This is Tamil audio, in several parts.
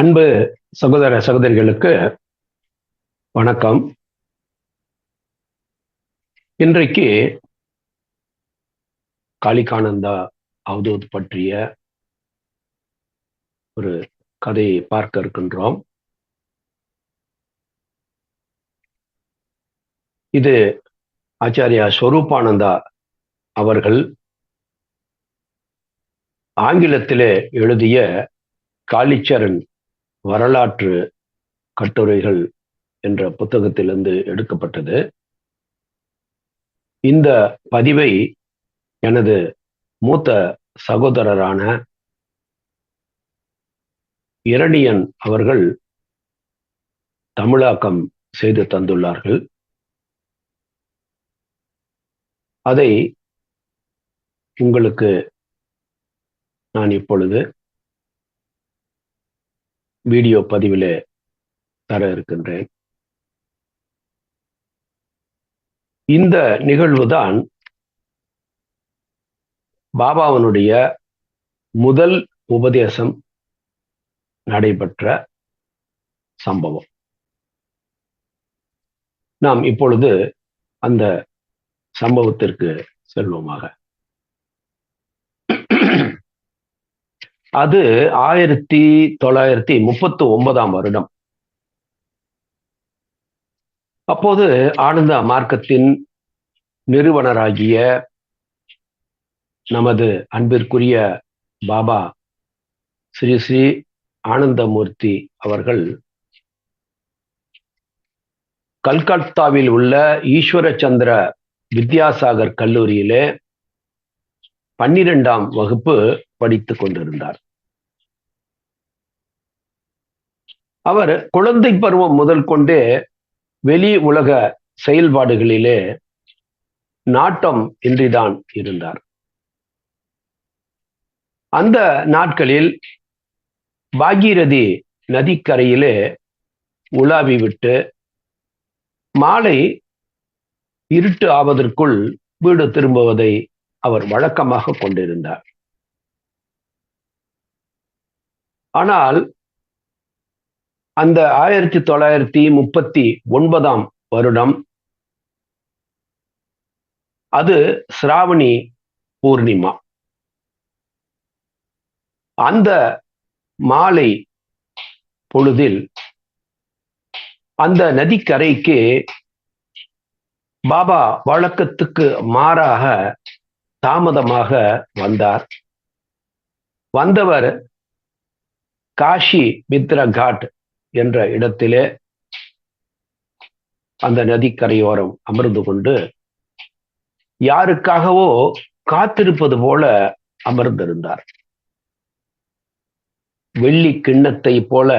அன்பு சகோதர சகோதரிகளுக்கு வணக்கம். இன்றைக்கு காளிகானந்தா அவதூத் பற்றிய ஒரு கதையை பார்க்க இருக்கின்றோம். இது ஆச்சாரியா ஸ்வரூபானந்தா அவர்கள் ஆங்கிலத்திலே எழுதிய காளிச்சரண் வரலாற்று கட்டுரைகள் என்ற புத்தகத்திலிருந்து எடுக்கப்பட்டது. இந்த பதிவை எனது மூத்த சகோதரரான இரணியன் அவர்கள் தமிழாக்கம் செய்து தந்துள்ளார்கள். அதை உங்களுக்கு நான் இப்பொழுது வீடியோ பதிவிலே தர இருக்கின்றேன். இந்த நிகழ்வுதான் பாபாவனுடைய முதல் உபதேசம் நடைபெற்ற சம்பவம். நாம் இப்பொழுது அந்த சம்பவத்திற்கு செல்வோமாக. அது ஆயிரத்தி தொள்ளாயிரத்தி முப்பத்தி ஒன்பதாம் வருடம். அப்போது ஆனந்த மார்க்கத்தின் நிறுவனராகிய நமது அன்பிற்குரிய பாபா ஸ்ரீ ஸ்ரீ ஆனந்தமூர்த்தி அவர்கள் கல்கத்தாவில் உள்ள ஈஸ்வரச்சந்திர வித்யாசாகர் கல்லூரியிலே பன்னிரெண்டாம் வகுப்பு படித்துக் கொண்டிருந்தார். அவர் குழந்தை பருவம் முதல் கொண்டே வெளி உலக செயல்பாடுகளிலே நாட்டம் இன்றிதான் இருந்தார். அந்த நாட்களில் பாகீரதி நதிக்கரையிலே உலாவி விட்டு மாலை இருட்டு ஆவதற்குள் வீடு திரும்புவதை அவர் வழக்கமாக கொண்டிருந்தார். ஆனால் அந்த ஆயிரத்தி தொள்ளாயிரத்தி முப்பத்தி ஒன்பதாம் வருடம் அது சிராவணி பூர்ணிமா. அந்த மாலை பொழுதில் அந்த நதிக்கரைக்கு பாபா வழக்கத்துக்கு மாறாக தாமதமாக வந்தார். வந்தவர் காஷி மித்ரா காட் என்ற இடத்திலே அந்த நதிக்கரையோரம் அமர்ந்து கொண்டு யாருக்காகவோ காத்திருப்பது போல அமர்ந்திருந்தார். வெள்ளி கிண்ணத்தை போல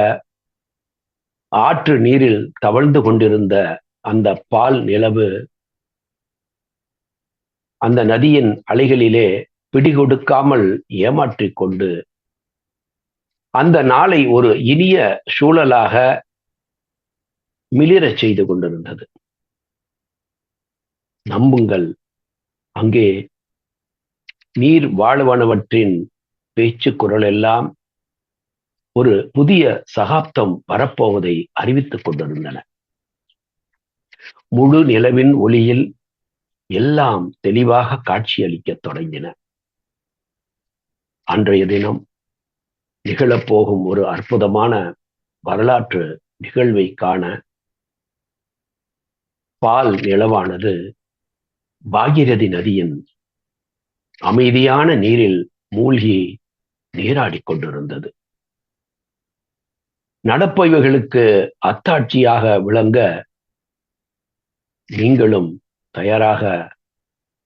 ஆற்று நீரில் தவழ்ந்து கொண்டிருந்த அந்த பால் நிலவு அந்த நதியின் அலைகளிலே பிடிகொடுக்காமல் ஏமாற்றிக் கொண்டு அந்த நாளை ஒரு இனிய சூழலாக மிளிரச் செய்து கொண்டிருந்தது. நம்புங்கள் அங்கே நீர் வாழ்வனவற்றின் பேச்சு குரல் எல்லாம் ஒரு புதிய சகாப்தம் வரப்போவதை அறிவித்துக் கொண்டிருந்தன. முழு நிலவின் ஒளியில் எல்லாம் தெளிவாக காட்சியளிக்க தொடங்கின. அன்றைய தினம் நிகழப்போகும் ஒரு அற்புதமான வரலாற்று நிகழ்வை காண பால் நிலவானது பாகிரதி நதியின் அமைதியான நீரில் மூழ்கி நீராடிக் கொண்டிருந்தது. நடப்பவைகளுக்கு அத்தாட்சியாக விளங்க நீங்களும் தயாராக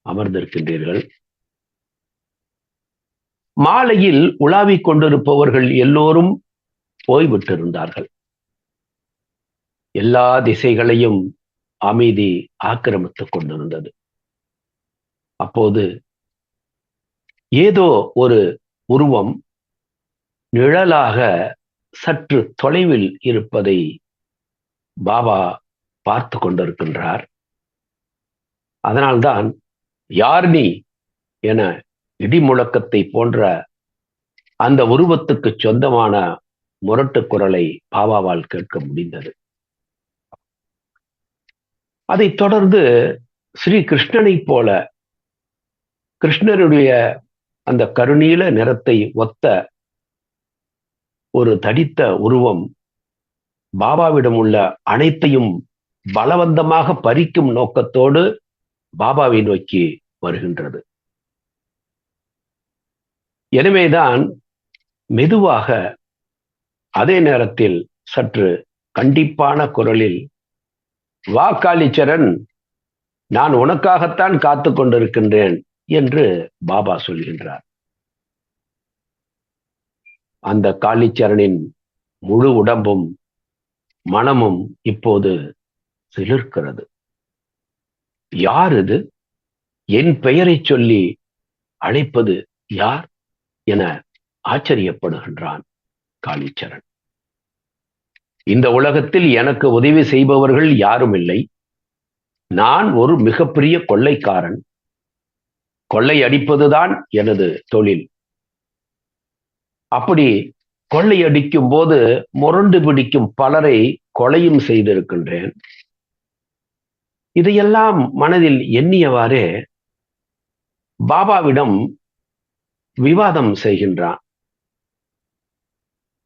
அமர்ந்திருக்கின்றீர்கள். மாலையில் உலாவிக் கொண்டிருப்பவர்கள் எல்லோரும் போய்விட்டிருந்தார்கள். எல்லா திசைகளையும் அமைதி ஆக்கிரமித்துக் கொண்டிருந்தது. அப்போது ஏதோ ஒரு உருவம் நிழலாக சற்று தொலைவில் இருப்பதை பாபா பார்த்து கொண்டிருக்கின்றார். அதனால்தான் யார் நீ என இடி முழக்கத்தை போன்ற அந்த உருவத்துக்கு சொந்தமான முரட்டு குரலை பாபாவால் கேட்க முடிந்தது. அதைத் தொடர்ந்து ஸ்ரீ கிருஷ்ணனைப் போல கிருஷ்ணருடைய அந்த கருணீல நிறத்தை ஒத்த ஒரு தடித்த உருவம் பாபாவிடம் உள்ள அனைத்தையும் பலவந்தமாக பறிக்கும் நோக்கத்தோடு பாபாவை நோக்கி வருகின்றது. எனவேதான் மெதுவாக அதே நேரத்தில் சற்று கண்டிப்பான குரலில் வா காளிச்சரன் நான் உனக்காகத்தான் காத்து கொண்டிருக்கின்றேன் என்று பாபா சொல்கின்றார். அந்த காளிச்சரனின் முழு உடம்பும் மனமும் இப்போது சிலிர்க்கிறது. யார் இது? என் பெயரை சொல்லி அழைப்பது யார்? என ஆச்சரியப்படுகின்றான் காளிச்சரண். இந்த உலகத்தில் எனக்கு உதவி செய்பவர்கள் யாரும் இல்லை. நான் ஒரு மிகப்பெரிய கொள்ளைக்காரன். கொள்ளை அடிப்பதுதான் எனது தொழில். அப்படி கொள்ளை அடிக்கும் போது முரண்டு பிடிக்கும் பலரை கொலையும் செய்திருக்கின்றேன். இதையெல்லாம் மனதில் எண்ணியவாறே பாபாவிடம் விவாதம் செய்கின்றான்.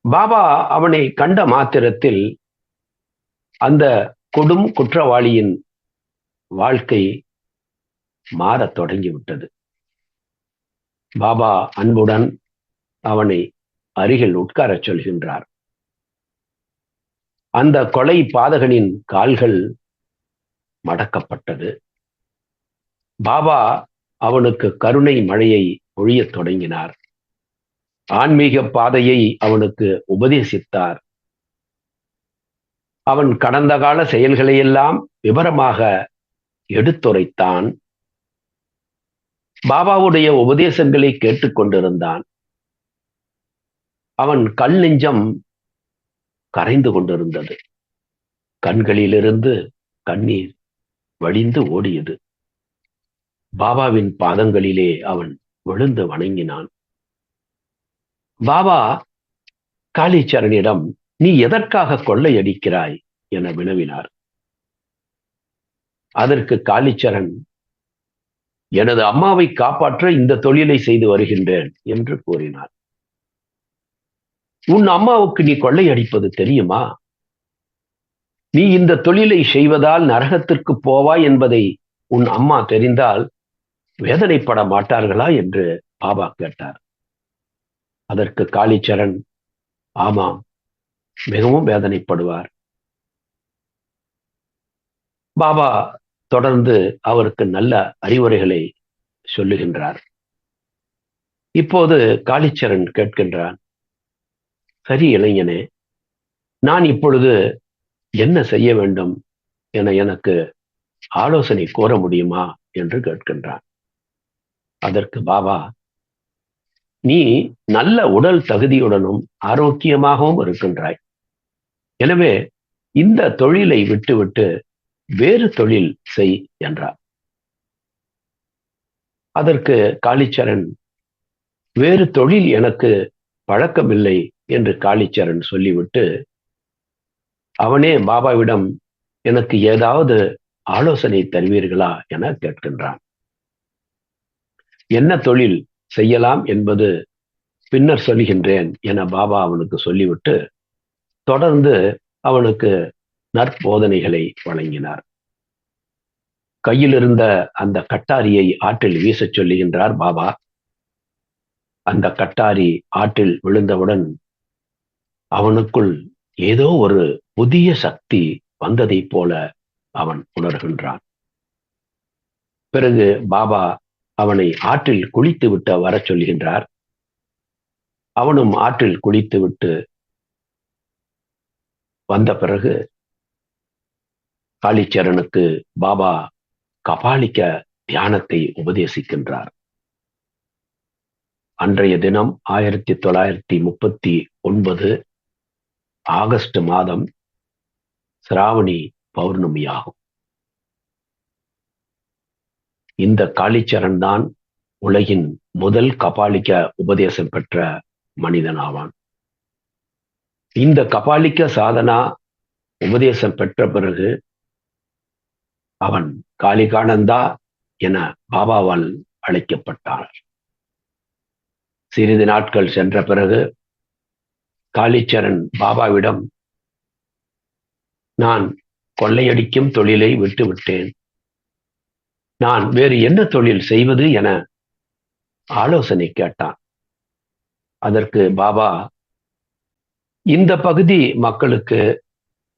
பாபா அவனை கண்ட மாத்திரத்தில் அந்த கொடும் குற்றவாளியின் வாழ்க்கை மாறத் தொடங்கிவிட்டது. பாபா அன்புடன் அவனை அருகில் உட்காரச் சொல்கின்றார். அந்த கொலை பாதகனின் கால்கள் மடக்கப்பட்டது. பாபா அவனுக்கு கருணை மழையை பொழியத் தொடங்கினார். ஆன்மீக பாதையை அவனுக்கு உபதேசித்தார். அவன் கடந்த கால செயல்களையெல்லாம் விவரமாக எடுத்துரைத்தான். பாபாவுடைய உபதேசங்களை கேட்டுக்கொண்டிருந்தான் அவன் கல் நெஞ்சம் கரைந்து கொண்டிருந்தது. கண்களிலிருந்து கண்ணீர் வழிந்து ஓடியது. பாபாவின் பாதங்களிலே அவன் விழுந்து வணங்கினான். பாபா காளிச்சரனிடம் நீ எதற்காக கொள்ளையடிக்கிறாய்? என வினவினார். அதற்கு காளிச்சரன் எனது அம்மாவை காப்பாற்ற இந்த தொழிலை செய்து வருகின்றேன் என்று கூறினார். உன் அம்மாவுக்கு நீ கொள்ளையடிப்பது தெரியுமா? நீ இந்த தொழிலை செய்வதால் நரகத்திற்கு போவாய் என்பதை உன் அம்மா தெரிந்தால் வேதனைப்பட மாட்டார்களா என்று பாபா கேட்டார். அதற்கு காளிச்சரண் ஆமாம் மிகவும் வேதனைப்படுவார். பாபா தொடர்ந்து அவருக்கு நல்ல அறிவுரைகளை சொல்லுகின்றார். இப்போது காளிச்சரண் கேட்கின்றான் சரி இளைஞனே நான் இப்பொழுது என்ன செய்ய வேண்டும் என எனக்கு ஆலோசனை கோர முடியுமா? என்று கேட்கின்றான். அதற்கு பாபா நீ நல்ல உடல் தகுதியுடனும் ஆரோக்கியமாகவும் இருக்கின்றாய். எனவே இந்த தொழிலை விட்டுவிட்டு வேறு தொழில் செய் என்றார். அதற்கு காளிச்சரன் வேறு தொழில் எனக்கு பழக்கமில்லை என்று காளிச்சரன் சொல்லிவிட்டு அவனே பாபாவிடம் எனக்கு ஏதாவது ஆலோசனை தருவீர்களா? என கேட்கின்றான். என்ன தொழில் செய்யலாம் என்பது பின்னர் சொல்லுகின்றேன் என பாபா அவனுக்கு சொல்லிவிட்டு தொடர்ந்து அவனுக்கு நற்போதனைகளை வழங்கினார். கையில் இருந்த அந்த கட்டாரியை ஆற்றில் வீசச் சொல்லுகின்றார் பாபா. அந்த கட்டாரி ஆற்றில் விழுந்தவுடன் அவனுக்குள் ஏதோ ஒரு புதிய சக்தி வந்ததைப் போல அவன் உணர்கின்றான். பிறகு பாபா அவனை ஆற்றில் குளித்து விட்டு வரச் சொல்கின்றார். அவனும் ஆற்றில் குளித்து விட்டு வந்த பிறகு காளிச்சரனுக்கு பாபா கபாலிக்க தியானத்தை உபதேசிக்கின்றார். அன்றைய தினம் ஆயிரத்தி தொள்ளாயிரத்தி முப்பத்தி ஒன்பது ஆகஸ்ட் மாதம் சிராவணி பௌர்ணமியாகும். இந்த காளிச்சரன் தான் உலகின் முதல் கபாலிக்க உபதேசம் பெற்ற மனிதன் ஆவான் இந்த கபாலிக்க சாதனா உபதேசம் பெற்ற பிறகு அவன் காளிகானந்தா என பாபாவால் அழைக்கப்பட்டார். சிறிது நாட்கள் சென்ற பிறகு காளிச்சரண் பாபாவிடம் நான் கொள்ளையடிக்கும் தொழிலை விட்டுவிட்டேன். நான் வேறு என்ன தொழில் செய்வது என ஆலோசனை கேட்டான். அதற்கு பாபா இந்த பகுதி மக்களுக்கு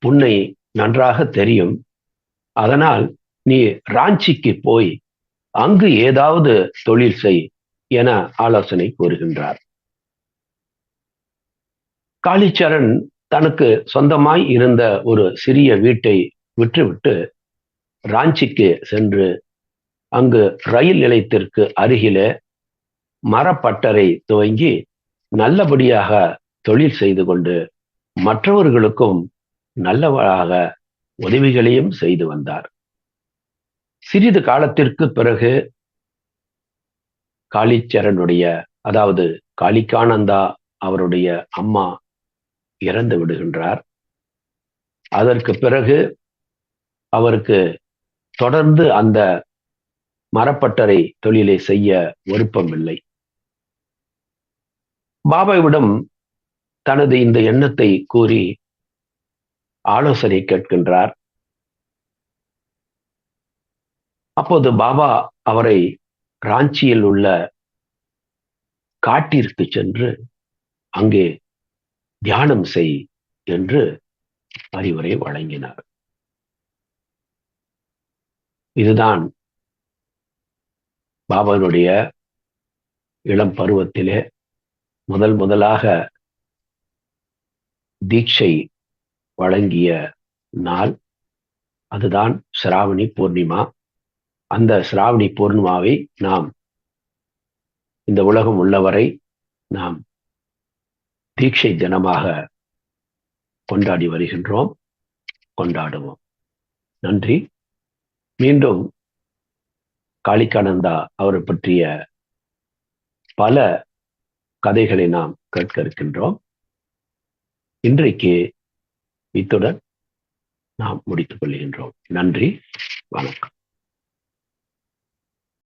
உன்னை நன்றாக தெரியும். அதனால் நீ ராஞ்சிக்கு போய் அங்கு ஏதாவது தொழில் செய் என ஆலோசனை கூறுகின்றார். காளிச்சரண் தனக்கு சொந்தமாய் இருந்த ஒரு சிறிய வீட்டை விற்றுவிட்டு ராஞ்சிக்கு சென்று அங்கு ரயில் நிலையத்திற்கு அருகிலே மரப்பட்டறை துவங்கி நல்லபடியாக தொழில் செய்து கொண்டு மற்றவர்களுக்கும் நல்லவராக உதவிகளையும் செய்து வந்தார். சிறிது காலத்திற்கு பிறகு காளிச்சரனுடைய அதாவது காளிகானந்தா அவருடைய அம்மா இறந்து விடுகின்றார். அதற்கு பிறகு அவருக்கு தொடர்ந்து அந்த மரப்பட்டறை தொழிலை செய்ய விருப்பமில்லை. பாபாவிடம் தனது இந்த எண்ணத்தை கூறி ஆலோசனை கேட்கின்றார். அப்போது பாபா அவரை ராஞ்சியில் உள்ள காட்டிற்கு சென்று அங்கே தியானம் செய் என்று அறிவுரை வழங்கினார். இதுதான் பாபனுடைய இளம் பருவத்திலே முதல் முதலாக தீட்சை வழங்கிய நாள். அதுதான் சிராவணி பூர்ணிமா. அந்த சிராவணி பூர்ணிமாவை நாம் இந்த உலகம் உள்ளவரை நாம் தீட்சை தினமாக கொண்டாடி வருகின்றோம் கொண்டாடுவோம். நன்றி. மீண்டும் காளிகானந்தா அவரை பற்றிய பல கதைகளை நாம் கேட்க இருக்கின்றோம். இன்றைக்கு இத்துடன் நாம் முடித்துக் கொள்கின்றோம். நன்றி வணக்கம்.